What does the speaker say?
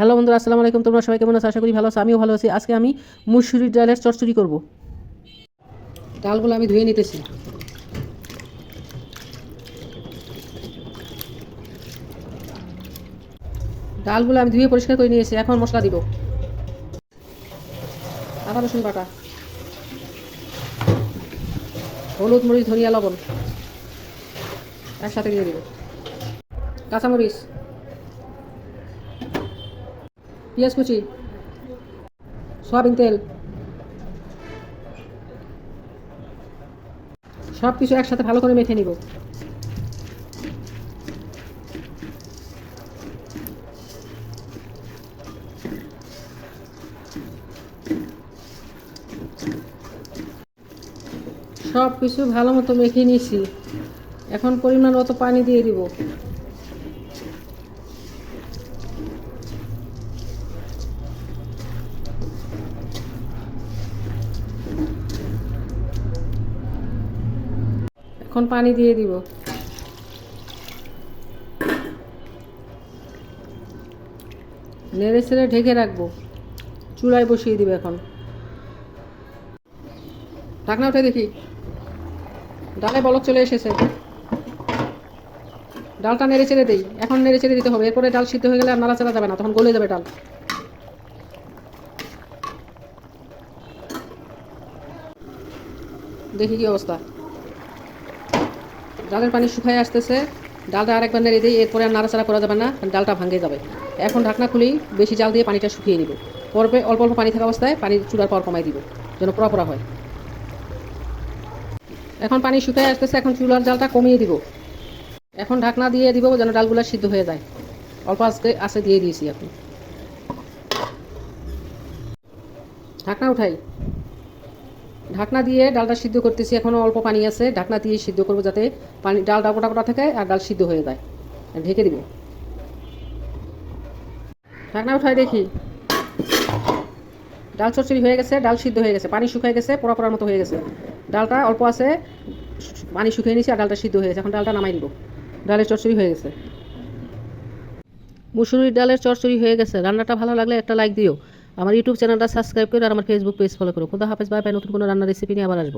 Hello বন্ধুরা আসসালামু আলাইকুম। তোমরা সবাই কেমন আছো? আশা করি ভালো আছো। আমিও ভালো আছি। আজকে আমি মুসুরির ডালের চচ্চড়ি করব। ডালগুলো আমি ধুয়ে নিতেছি। ডালগুলো আমি ধুয়ে পরিষ্কার করে নিয়েছি। এখন মশলা দিব। আদা রসুন বাটা। হলুদ মরিচ ধনিয়া লবণ। একসাথে দিয়ে দিব। কাঁচামরিচ। পেঁয়াজ কুচি, সয়াবিন তেল সব কিছু একসাথে ভালো করে মেখে নিব। সব কিছু ভালো মতো মেখে নিয়েছি। এখন পরিমাণ মতো পানি দিয়ে দিব। এখন পানি দিয়ে দিব। নেড়ে ছেড়ে ঢেকে রাখব। চুলায় বসিয়ে দিব এখন। ঢাকনা উঠে দেখি। ডালে বলক চলে এসেছে। ডালটা নেড়ে চেড়ে দিই। এখন নেড়ে চেড়ে দিতে হবে। এরপরে ডাল সিদ্ধ হয়ে গেলে আর নাড়াচাড়া যাবে না। তখন গলে যাবে ডাল। দেখি কি অবস্থা। ডালের পানি শুকায় আসতেছে। ডালটা আরেকবার নেড়ে দিই, এরপরে আর নাড়াচাড়া করা যাবে না ডালটা ভাঙে যাবে। এখন ঢাকনা খুলেই বেশি জাল দিয়ে পানিটা শুকিয়ে নিব। পরবে অল্প অল্প পানি থাকা অবস্থায় পানি চুলার পর কমাই দিব, যেন পোড়া হয়। এখন পানি শুকায় আসতেছে, এখন চুলার জালটা কমিয়ে দিব। এখন ঢাকনা দিয়ে দিব যেন ডালগুলো সিদ্ধ হয়ে যায়। অল্প আজকে আছে দিয়ে দিয়েছি এখন। ঢাকনা উঠাই। ঢাকনা দিয়ে ডালটা সিদ্ধ করতেছি। এখনও অল্প পানি আছে। ঢাকনা দিয়ে সিদ্ধ করব যাতে পানি ডালটা গোটা গোটা থাকে আর ডাল সিদ্ধ হয়ে যায়। ঢেকে দিব। ঢাকনা উঠাই দেখি। ডাল চচ্চড়ি হয়ে গেছে, ডাল সিদ্ধ হয়ে গেছে। পানি শুকিয়ে গেছে, পোড়া পোড়ার মতো হয়ে গেছে। ডালটা অল্প আছে, পানি শুকিয়ে নিয়েছি আর ডালটা সিদ্ধ হয়ে গেছে। এখন ডালটা নামাই দিব। ডালের চচ্চড়ি হয়ে গেছে। মুসুরির ডালের চচ্চড়ি হয়ে গেছে। রান্নাটা ভালো লাগলে একটা লাইক দিও। আমার ইউটিউব চ্যানেলটা সাবস্ক্রাইব করে আর আমার ফেসবুক পেজ ফলো করো। খুদা হাফেজ বাই বাই নতুন কোনো রান্নার রেসিপি নিয়ে আবার আসব।